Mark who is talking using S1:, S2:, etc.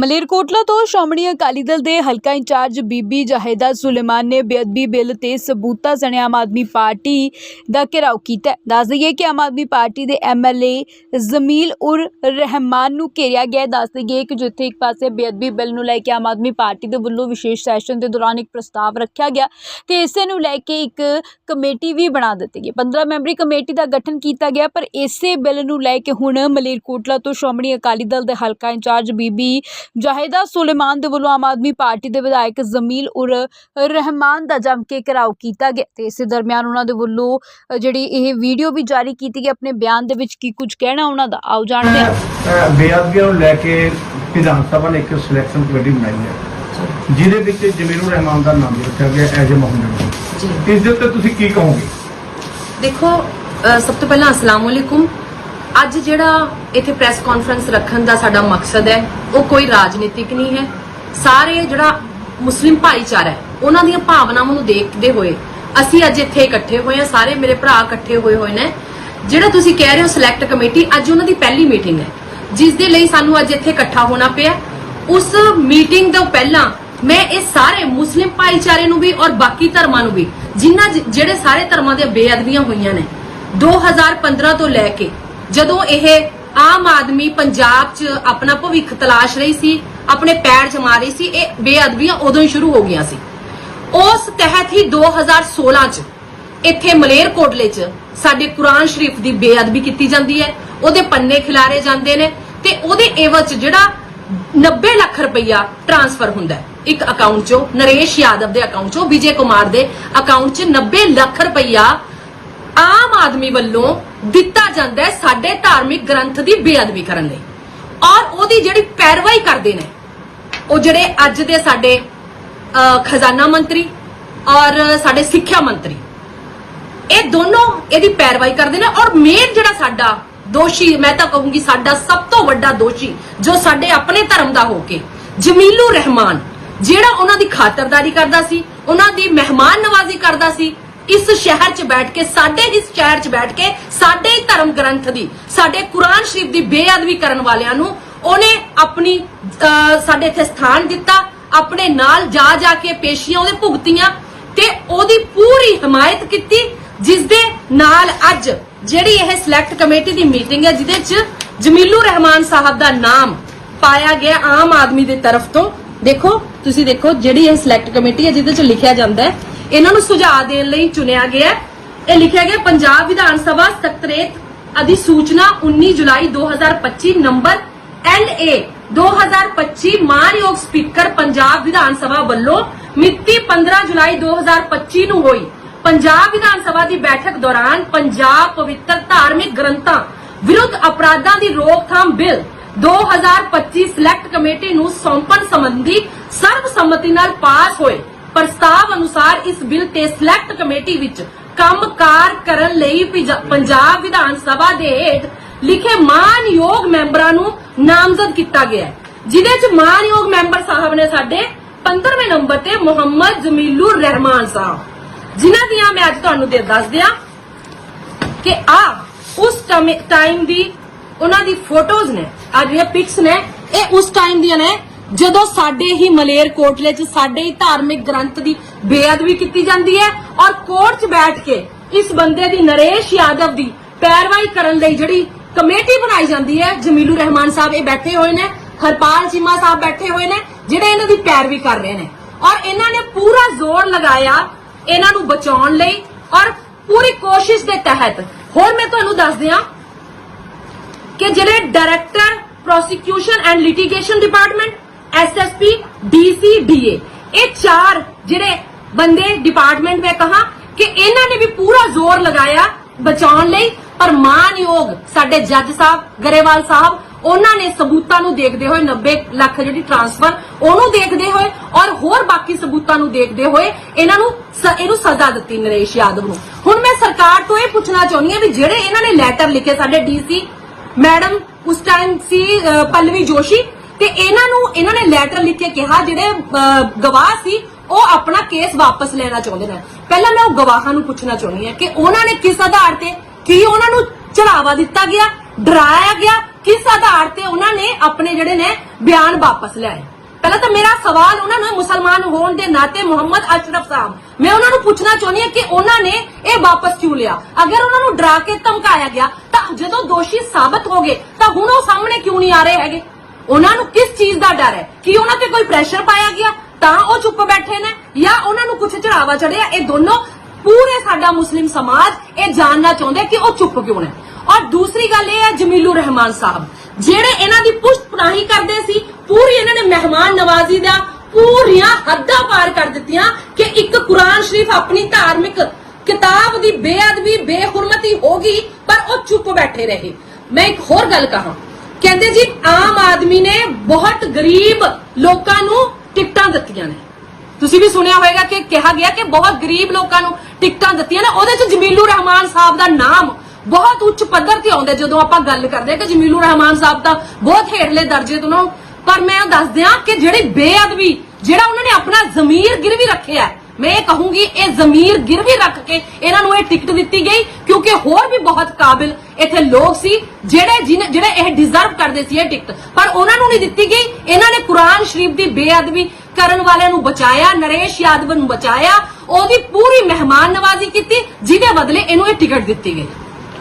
S1: ਮਲੇਰਕੋਟਲਾ ਤੋਂ ਸ਼੍ਰੋਮਣੀ ਅਕਾਲੀ ਦਲ ਦੇ ਹਲਕਾ ਇੰਚਾਰਜ ਬੀਬੀ ਜਾਹਿਦਾ ਸੁਲੇਮਾਨ ਨੇ ਬੇਅਦਬੀ ਬਿੱਲ ਤੇ ਸਬੂਤਾ ਸਣੇ ਆਮ ਆਦਮੀ ਪਾਰਟੀ ਦਾ ਘਿਰਾਓ ਕੀਤਾ ਦੱਸ ਦਈਏ ਕਿ ਆਮ ਆਦਮੀ ਪਾਰਟੀ ਦੇ ਐਮਐਲਏ ਜ਼ਮੀਲ ਉਰ ਰਹਿਮਾਨ ਨੂੰ ਘੇਰਿਆ ਗਿਆ ਦੱਸ ਦਈਏ ਕਿ ਜਿੱਥੇ ਇੱਕ ਪਾਸੇ ਬੇਅਦਬੀ ਬਿੱਲ ਨੂੰ ਲੈ ਕੇ ਆਮ ਆਦਮੀ ਪਾਰਟੀ ਦੇ ਵੱਲੋਂ ਵਿਸ਼ੇਸ਼ ਸੈਸ਼ਨ ਦੇ ਦੌਰਾਨ ਇੱਕ ਪ੍ਰਸਤਾਵ ਰੱਖਿਆ ਗਿਆ ਤੇ ਇਸੇ ਨੂੰ ਲੈ ਕੇ ਇੱਕ ਕਮੇਟੀ ਵੀ ਬਣਾ ਦਿੱਤੀ ਗਈ 15 ਮੈਂਬਰੀ ਕਮੇਟੀ ਦਾ ਗਠਨ ਕੀਤਾ ਗਿਆ, ਪਰ ਇਸੇ ਬਿੱਲ ਨੂੰ ਲੈ ਕੇ ਹੁਣ ਮਲੇਰਕੋਟਲਾ ਤੋਂ ਸ਼੍ਰੋਮਣੀ ਅਕਾਲੀ ਦਲ ਦੇ ਹਲਕਾ ਇੰਚਾਰਜ ਬੀਬੀ ਜਾਹਿਦਾ ਸੁਲੇਮਾਨ ਦੇ ਵੱਲੋਂ ਆਮ ਆਦਮੀ ਪਾਰਟੀ ਦੇ ਵਿਧਾਇਕ ਜ਼ਮੀਲ ਉਰ ਰਹਿਮਾਨ ਦਾ ਜੰਮ ਕੇ ਘਿਰਾਓ ਕੀਤਾ ਗਿਆ ਤੇ ਇਸੇ ਦਰਮਿਆਨ ਉਹਨਾਂ ਦੇ ਵੱਲੋਂ ਜਿਹੜੀ ਇਹ ਵੀਡੀਓ ਵੀ ਜਾਰੀ ਕੀਤੀ ਗਈ ਆਪਣੇ ਬਿਆਨ ਦੇ ਵਿੱਚ ਕੀ ਕੁਝ ਕਹਿਣਾ ਉਹਨਾਂ ਦਾ? ਆਓ ਜਾਣਦੇ ਹਾਂ।
S2: ਬੇਅਦਬੀਆਂ ਨੂੰ ਲੈ ਕੇ ਵਿਧਾਨ ਸਭਾ ਨੇ ਇੱਕ ਸਿਲੈਕਸ਼ਨ ਕਮੇਟੀ ਬਣਾਈ ਹੈ। ਜਿਹਦੇ ਵਿੱਚ ਜਮੀਰੁਰ ਰਹਿਮਾਨ ਦਾ ਨਾਮ ਰੱਖਿਆ ਗਿਆ ਐਜ ਮੁਹੰਮਦ
S3: ਜੀ।
S2: ਇਸ ਦੇ ਉੱਤੇ ਤੁਸੀਂ ਕੀ ਕਹੋਗੇ?
S3: ਦੇਖੋ ਸਭ ਤੋਂ ਪਹਿਲਾਂ ਅਸਲਾਮ ਅੱਜ ਜਿਹੜਾ ਇੱਥੇ ਪ੍ਰੈਸ ਕਾਨਫਰੰਸ ਰੱਖਣ ਦਾ ਸਾਡਾ ਮਕਸਦ ਹੈ, ਉਹ ਕੋਈ ਰਾਜਨੀਤਿਕ ਨਹੀਂ ਹੈ। ਸਾਰੇ ਜਿਹੜਾ ਮੁਸਲਿਮ ਭਾਈਚਾਰਾ ਹੈ, ਉਹਨਾਂ ਦੀਆਂ ਭਾਵਨਾਵਾਂ ਨੂੰ ਦੇਖਦੇ ਹੋਏ ਅਸੀਂ ਅੱਜ ਇੱਥੇ ਇਕੱਠੇ ਹੋਏ ਹਾਂ, ਸਾਰੇ ਮੇਰੇ ਭਰਾ ਇਕੱਠੇ ਹੋਏ ਹੋਏ ਨੇ। ਜਿਹੜਾ ਤੁਸੀਂ ਕਹਿ ਰਹੇ ਹੋ ਸਿਲੈਕਟ ਕਮੇਟੀ ਅੱਜ ਉਹਨਾਂ ਦੀ ਪਹਿਲੀ ਮੀਟਿੰਗ ਹੈ। ਜਿਸ ਦੇ ਲਈ ਸਾਨੂੰ ਅੱਜ ਇੱਥੇ ਇਕੱਠਾ ਹੋਣਾ ਪਿਆ। ਉਸ ਮੀਟਿੰਗ ਤੋਂ ਪਹਿਲਾਂ ਮੈਂ ਇਹ ਸਾਰੇ ਮੁਸਲਿਮ ਭਾਈਚਾਰੇ ਨੂੰ ਵੀ ਔਰ ਬਾਕੀ ਧਰਮਾਂ ਨੂੰ ਵੀ, ਜਿਨ੍ਹਾਂ ਜਿਹੜੇ ਸਾਰੇ ਧਰਮਾਂ ਦੀਆਂ ਬੇਅਦਬੀਆਂ ਹੋਈਆਂ ਨੇ 2015 ਤੋਂ ਲੈ ਕੇ ਜਦੋਂ ਇਹ ਆਮ ਆਦਮੀ ਪੰਜਾਬ 'ਚ ਆਪਣਾ ਭਵਿੱਖ ਤਲਾਸ਼ ਰਹੀ ਸੀ, ਆਪਣੇ ਪੈਰ ਜਮਾ ਰਹੀ ਸੀ, ਇਹ ਬੇਅਦਬੀਆਂ ਉਦੋਂ ਹੀ ਸ਼ੁਰੂ ਹੋ ਗਈਆਂ ਸੀ। ਉਸ ਤਹਿਤ ਹੀ 2016 'ਚ ਇੱਥੇ ਮਲੇਰਕੋਟਲੇ 'ਚ ਸਾਡੇ ਕੁਰਾਨ ਸ਼ਰੀਫ ਦੀ ਬੇਅਦਬੀ ਕੀਤੀ ਜਾਂਦੀ ਹੈ, ਉਹਦੇ ਪੰਨੇ ਖਿਲਾਰੇ ਜਾਂਦੇ ਨੇ ਤੇ ਉਹਦੇ ਏਵਜ 'ਚ ਜਿਹੜਾ 90 ਲੱਖ ਰੁਪਈਆ ਟ੍ਰਾਂਸਫਰ ਹੁੰਦਾ ਹੈ। ਇੱਕ ਅਕਾਊਂਟ 'ਚੋਂ ਨਰੇਸ਼ ਯਾਦਵ ਦੇ ਅਕਾਊਂਟ 'ਚੋਂ, ਵਿਜੇ ਕੁਮਾਰ ਦੇ ਅਕਾਊਂਟ 'ਚ 90 ਲੱਖ ਰੁਪਈਆ ਆਮ ਆਦਮੀ ਵੱਲੋਂ ਦਿੱਤਾ ਜਾਂਦਾ ਹੈ ਸਾਡੇ ਧਾਰਮਿਕ ਗ੍ਰੰਥ ਦੀ ਬੇਅਦਬੀ ਕਰਨ ਲਈ। ਔਰ ਉਹਦੀ ਜਿਹੜੀ ਪੈਰਵਾਈ ਕਰਦੇ ਨੇ, ਉਹ ਜਿਹੜੇ ਅੱਜ ਦੇ ਸਾਡੇ ਖਜ਼ਾਨਾ ਮੰਤਰੀ ਔਰ ਸਾਡੇ ਸਿੱਖਿਆ ਮੰਤਰੀ, ਇਹ ਦੋਨੋਂ ਇਹਦੀ ਪੈਰਵਾਈ ਕਰਦੇ ਨੇ ਔਰ ਮੇਨ ਜਿਹੜਾ ਸਾਡਾ ਦੋਸ਼ੀ, ਮੈਂ ਤਾਂ ਕਹੂੰਗੀ ਸਾਡਾ ਸਭ ਤੋਂ ਵੱਡਾ ਦੋਸ਼ੀ, ਜੋ ਸਾਡੇ ਆਪਣੇ ਧਰਮ ਦਾ ਹੋ ਕੇ ਜਮੀਲੂ ਰਹਿਮਾਨ, ਜਿਹੜਾ ਉਹਨਾਂ ਦੀ ਖਾਤਰਦਾਰੀ ਕਰਦਾ ਸੀ, ਉਹਨਾਂ ਦੀ ਮਹਿਮਾਨ ਨਵਾਜ਼ੀ ਕਰਦਾ ਸੀ ਇਸ ਸ਼ਹਿਰ 'ਚ ਬੈਠ ਕੇ, ਸਾਡੇ ਇਸ ਸ਼ਹਿਰ 'ਚ ਬੈਠ ਕੇ, ਸਾਡੇ ਧਰਮ ਗ੍ਰੰਥ ਦੀ, ਸਾਡੇ ਕੁਰਾਨ ਸ਼ਰੀਫ ਦੀ ਬੇਅਦਬੀ ਕਰਨ ਵਾਲਿਆਂ ਨੂੰ ਉਹਨੇ ਆਪਣੀ ਸਾਡੇ ਇੱਥੇ ਸਥਾਨ ਦਿੱਤਾ, ਆਪਣੇ ਨਾਲ ਜਾ ਜਾ ਕੇ ਪੇਸ਼ੀਆਂ ਉਹਦੇ ਭੁਗਤੀਆਂ ਤੇ ਉਹਦੀ ਪੂਰੀ ਹਮਾਇਤ ਕੀਤੀ ਜਿਸ ਦੇ ਨਾਲ ਅੱਜ ਜਿਹੜੀ ਇਹ ਸਿਲੈਕਟ ਕਮੇਟੀ ਦੀ ਮੀਟਿੰਗ ਹੈ, ਜਿਹਦੇ 'ਚ ਜਮੀਲੂ ਰਹਿਮਾਨ ਸਾਹਿਬ ਦਾ ਨਾਮ ਪਾਇਆ ਗਿਆ ਆਮ ਆਦਮੀ ਦੇ ਤਰਫ ਤੋਂ। ਦੇਖੋ, ਤੁਸੀਂ ਦੇਖੋ ਜਿਹੜੀ ਇਹ ਸਿਲੈਕਟ ਕਮੇਟੀ ਹੈ, ਜਿਹਦੇ 'ਚ ਲਿਖਿਆ ਜਾਂਦਾ ਹੈ ਇਹਨਾਂ ਨੂੰ ਸੁਝਾਅ ਦੇਣ ਲਈ ਚੁਣਿਆ ਗਿਆ ਇਹ ਲਿਖਿਆ ਗਿਆ, ਪੰਜਾਬ ਵਿਧਾਨ ਸਭਾ ਸਕੱਤਰੇਤ ਅਧਿਸੂਚਨਾ 19 ਜੁਲਾਈ 2025 ਨੰਬਰ LA 2025 ਮਾਨਯੋਗ ਸਪੀਕਰ ਪੰਜਾਬ ਵਿਧਾਨ ਸਭਾ ਵੱਲੋਂ ਮਿਤੀ 15 ਜੁਲਾਈ 2025 ਨੂੰ ਹੋਈ। ਪੰਜਾਬ ਵਿਧਾਨ ਸਭਾ ਦੀ ਬੈਠਕ ਦੌਰਾਨ ਪੰਜਾਬ ਪਵਿੱਤਰ ਧਾਰਮਿਕ ਗ੍ਰੰਥਾਂ ਵਿਰੁੱਧ ਅਪਰਾਧਾਂ ਦੀ ਰੋਕਥਾਮ ਬਿੱਲ 2025 ਸਿਲੈਕਟ ਕਮੇਟੀ ਨੂੰ ਸੌਂਪਣ ਸੰਬੰਧੀ ਸਰਬਸੰਮਤੀ ਨਾਲ ਪਾਸ ਹੋਏ। ਪ੍ਰਸਤਾਵ ਅਨੁਸਾਰ ਇਸ ਬਿੱਲ ਤੇ ਸਿਲੈਕਟ ਕਮੇਟੀ ਵਿੱਚ ਕੰਮਕਾਰ ਕਰਨ ਲਈ ਪੰਜਾਬ ਵਿਧਾਨ ਸਭਾ ਦੇ ਹੇਠ ਲਿਖੇ ਮਾਨਯੋਗ ਮੈਂਬਰਾਂ ਨੂੰ ਨਾਮਜ਼ਦ ਕੀਤਾ ਗਿਆ ਹੈ, ਜਿਹਦੇ ਚ ਮਾਨਯੋਗ ਮੈਂਬਰ ਸਾਹਿਬ ਨੇ ਸਾਡੇ 15ਵੇਂ ਨੰਬਰ ਤੇ ਮੁਹੰਮਦ ਜਮੀਲੁਰ ਰਹਿਮਾਨ ਸਾਹਿਬ। ਜਿਨ੍ਹਾਂ ਦੀਆਂ ਮੈਂ ਅੱਜ ਤੁਹਾਨੂੰ ਦੇ ਦੱਸ ਦਿਆਂ ਕਿ ਆ, ਉਸ ਟਾਈਮ ਦੀ ਉਹਨਾਂ ਦੀ ਫੋਟੋਜ਼ ਨੇ ਆ ਜਿਹੜੀਆਂ ਪਿਕਸ ਨੇ, ਇਹ ਉਸ ਟਾਈਮ ਦੀਆਂ ਨੇ ਜਦੋਂ ਸਾਡੇ ਹੀ ਮਲੇਰ ਕੋਟਲੇ 'ਚ ਸਾਡੇ ਹੀ ਧਾਰਮਿਕ ਗ੍ਰੰਥ ਦੀ ਬੇਅਦਬੀ ਕੀਤੀ ਜਾਂਦੀ ਹੈ ਔਰ ਕੋਰਟ 'ਚ ਬੈਠ ਕੇ ਇਸ ਬੰਦੇ ਦੀ ਨਰੇਸ਼ ਯਾਦਵ ਦੀ ਪੈਰਵਾਈ ਕਰਨ ਲਈ ਜਿਹੜੀ ਕਮੇਟੀ ਬਣਾਈ ਜਾਂਦੀ ਹੈ, ਜਮੀਲੂ ਰਹਿਮਾਨ ਸਾਹਿਬ ਇਹ ਬੈਠੇ ਹੋਏ ਨੇ, ਹਰਪਾਲ ਚੀਮਾ ਸਾਹਿਬ ਬੈਠੇ ਹੋਏ ਨੇ, ਜਿਹੜੇ ਇਹਨਾਂ ਦੀ ਪੈਰਵੀ ਕਰ ਰਹੇ ਨੇ। ਔਰ ਇਹਨਾਂ ਨੇ ਪੂਰਾ ਜ਼ੋਰ ਲਗਾਇਆ ਇਹਨਾਂ ਨੂੰ ਬਚਾਉਣ ਲਈ ਔਰ ਪੂਰੀ ਕੋਸ਼ਿਸ਼ ਦੇ ਤਹਿਤ। ਹੋਰ ਮੈਂ ਤੁਹਾਨੂੰ ਦੱਸ ਦਿਆਂ ਕਿ ਜਿਹੜੇ director prosecution and litigation department SSP DC DA ਇਹ ਚਾਰ ਜਿਹੜੇ ਬੰਦੇ ਡਿਪਾਰਟਮੈਂਟ ਮੈਂ ਕਹਾ ਕਿ ਇਹਨਾਂ ਨੇ ਵੀ ਪੂਰਾ ਜ਼ੋਰ ਲਗਾਇਆ ਬਚਾਉਣ ਲਈ ਪਰ ਮਾਨਯੋਗ ਸਾਡੇ ਜੱਜ ਸਾਹਿਬ ਗਰੇਵਾਲ ਸਾਹਿਬ ਉਹਨਾਂ ਨੇ ਸਬੂਤਾਂ ਨੂੰ ਦੇਖਦੇ ਹੋਏ 90 ਲੱਖ ਜਿਹੜੀ ਟ੍ਰਾਂਸਫਰ ਉਹਨੂੰ ਦੇਖਦੇ ਹੋਏ ਔਰ ਹੋਰ ਬਾਕੀ ਸਬੂਤਾਂ ਨੂੰ ਦੇਖਦੇ ਹੋਏ ਇਹਨਾਂ ਨੂੰ ਇਹਨੂੰ ਸਜ਼ਾ ਦਿੱਤੀ ਨਰੇਸ਼ ਯਾਦਵ ਨੂੰ। ਹੁਣ ਮੈਂ ਸਰਕਾਰ ਤੋਂ ਇਹ ਪੁੱਛਣਾ ਚਾਹੁੰਦੀ ਹਾਂ ਵੀ ਜਿਹੜੇ ਇਹਨਾਂ ਨੇ ਲੈਟਰ ਲਿਖੇ ਸਾਡੇ ਡੀਸੀ ਮੈਡਮ ਉਸ ਟਾਈਮ ਸੀ ਅ, ਜੋਸ਼ੀ ਤੇ ਇਹਨਾਂ ਨੂੰ, ਇਹਨਾਂ ਨੇ ਲੈਟਰ ਲਿਖ ਕੇ ਕਿਹਾ, ਜਿਹੜੇ ਗਵਾਹ ਸੀ, ਉਹ ਆਪਣਾ ਕੇਸ ਵਾਪਸ ਲੈਣਾ ਚਾਹੁੰਦੇ ਨੇ। ਪਹਿਲਾਂ ਮੈਂ ਉਹ ਗਵਾਹਾਂ ਨੂੰ ਪੁੱਛਣਾ ਚਾਹੁੰਦੀ ਹਾਂ ਕਿ ਉਹਨਾਂ ਨੇ ਕਿਸ ਆਧਾਰ ਤੇ ਕੀ ਉਹਨਾਂ ਨੂੰ ਚੜਾਵਾ ਦਿੱਤਾ ਗਿਆ, ਡਰਾਇਆ ਗਿਆ, ਕਿਸ ਆਧਾਰ ਤੇ ਉਹਨਾਂ ਨੇ ਆਪਣੇ ਜਿਹੜੇ ਨੇ ਬਿਆਨ ਵਾਪਸ ਲਿਆਏ ਪਹਿਲਾਂ ਤਾਂ ਮੇਰਾ ਸਵਾਲ ਉਹਨਾਂ ਨੂੰ, ਮੁਸਲਮਾਨ ਹੋਣ ਦੇ ਨਾਤੇ ਮੁਹੰਮਦ ਅਸ਼ਰਫ ਸਾਹਿਬ, ਮੈਂ ਉਹਨਾਂ ਨੂੰ ਪੁੱਛਣਾ ਚਾਹੁੰਦੀ ਹਾਂ ਕਿ ਉਹਨਾਂ ਨੇ ਇਹ ਵਾਪਸ ਕਿਉਂ ਲਿਆ? ਅਗਰ ਉਹਨਾਂ ਨੂੰ ਡਰਾ ਕੇ ਧਮਕਾਇਆ ਗਿਆ, ਤਾਂ ਜਦੋਂ ਦੋਸ਼ੀ ਸਾਬਤ ਹੋ ਗਏ, ਤਾਂ ਹੁਣ ਉਹ ਸਾਹਮਣੇ ਕਿਉਂ ਨਹੀਂ ਆ ਰਹੇ ਹੈਗੇ? ਉਹਨਾਂ ਨੂੰ ਕਿਸ ਚੀਜ਼ ਦਾ ਡਰ ਹੈ? ਕਿ ਉਹਨਾਂ ਤੇ ਕੋਈ ਪ੍ਰੈਸ਼ਰ ਪਾਇਆ ਗਿਆ? ਤਾਂ ਉਹ ਚੁੱਪ ਬੈਠੇ ਨੇ? ਜਾਂ ਉਹਨਾਂ ਨੂੰ ਕੁਝ ਚੜਾਵਾ ਚੜਿਆ? ਇਹ ਦੋਨੋਂ ਪੂਰੇ ਸਾਡਾ ਮੁਸਲਿਮ ਸਮਾਜ ਇਹ ਜਾਣਨਾ ਚਾਹੁੰਦੇ ਕਿ ਉਹ ਚੁੱਪ ਕਿਉਂ ਨੇ? ਔਰ ਦੂਸਰੀ ਗੱਲ ਇਹ ਹੈ ਜਮੀਲੂ ਰਹਿਮਾਨ ਸਾਹਿਬ, ਜਿਹੜੇ ਇਹਨਾਂ ਦੀ ਪੁਸ਼ਤ ਪਨਾਹੀ ਕਰਦੇ ਸੀ, ਪੂਰੀ ਇਹਨਾਂ ਨੇ ਮਹਿਮਾਨ ਨਵਾਜ਼ੀ ਦਾ ਪੂਰੀਆਂ ਹੱਦਾਂ ਪਾਰ ਕਰ ਦਿੱਤੀਆਂ ਕਿ ਇੱਕ ਕੁਰਾਨ ਸ਼ਰੀਫ ਆਪਣੀ ਧਾਰਮਿਕ ਕਿਤਾਬ ਦੀ ਬੇਅਦਬੀ, ਬੇਹੁਰਮਤੀ ਹੋ ਗਈ, ਪਰ ਉਹ ਚੁੱਪ ਬੈਠੇ ਰਹੇ। ਮੈਂ ਇੱਕ ਹੋਰ ਗੱਲ ਕਹਾਂ। ਕਹਿੰਦੇ ਜੀ, ਆਮ ਆਦਮੀ ਨੇ ਬਹੁਤ ਗਰੀਬ ਲੋਕਾਂ ਨੂੰ ਟਿਕਟਾਂ ਦਿੱਤੀਆਂ ਨੇ। ਤੁਸੀਂ ਵੀ ਸੁਣਿਆ ਹੋਵੇਗਾ ਕਿ ਕਿਹਾ ਗਿਆ ਕਿ ਬਹੁਤ ਗਰੀਬ ਲੋਕਾਂ ਨੂੰ ਟਿਕਟਾਂ ਦਿੱਤੀਆਂ ਨੇ। ਉਹਦੇ ਚ ਜਮੀਲੂ ਰਹਿਮਾਨ ਸਾਹਿਬ ਦਾ ਨਾਮ ਬਹੁਤ ਉੱਚ ਪੱਧਰ ਤੇ ਆਉਂਦਾ ਜਦੋਂ ਆਪਾਂ ਗੱਲ ਕਰਦੇ ਹਾਂ ਕਿ ਜਮੀਲੂ ਰਹਿਮਾਨ ਸਾਹਿਬ ਤਾਂ ਬਹੁਤ ਹੇਠਲੇ ਦਰਜੇ ਤੋਂ ਨਾ ਪਰ ਮੈਂ ਦੱਸ ਦਿਆਂ ਕਿ ਜਿਹੜੀ ਬੇਅਦਬੀ, ਜਿਹੜਾ ਉਹਨਾਂ ਨੇ ਆਪਣਾ ਜ਼ਮੀਰ ਗਿਰਵੀ ਰੱਖਿਆ ਮੈਂ ਇਹ ਕਹੂੰਗੀ, ਇਹ ਜ਼ਮੀਰ ਗਿਰਵੀ ਰੱਖ ਕੇ ਇਹਨਾਂ ਨੂੰ ਇਹ ਟਿਕਟ ਦਿੱਤੀ ਗਈ, ਕਿਉਂਕਿ ਹੋਰ ਵੀ ਬਹੁਤ ਕਾਬਿਲ ਇੱਥੇ ਲੋਕ ਸੀ ਜਿਹੜੇ ਜਿਨ- ਜਿਹੜੇ ਇਹ ਡਿਜ਼ਰਵ ਕਰਦੇ ਸੀ ਇਹ ਟਿਕਟ ਪਰ ਉਹਨਾਂ ਨੂੰ ਨਹੀਂ ਦਿੱਤੀ ਗਈ। ਇਹਨਾਂ ਨੇ ਕੁਰਾਨ ਸ਼ਰੀਫ ਦੀ ਬੇਅਦਬੀ ਕਰਨ ਵਾਲਿਆਂ ਨੂੰ ਬਚਾਇਆ, ਨਰੇਸ਼ ਯਾਦਵ ਨੂੰ ਬਚਾਇਆ, ਉਹਦੀ ਪੂਰੀ ਮਹਿਮਾਨ ਨਵਾਜ਼ੀ ਕੀਤੀ, ਜਿਹਦੇ ਬਦਲੇ ਇਹਨੂੰ ਇਹ ਟਿਕਟ ਦਿੱਤੀ ਗਈ।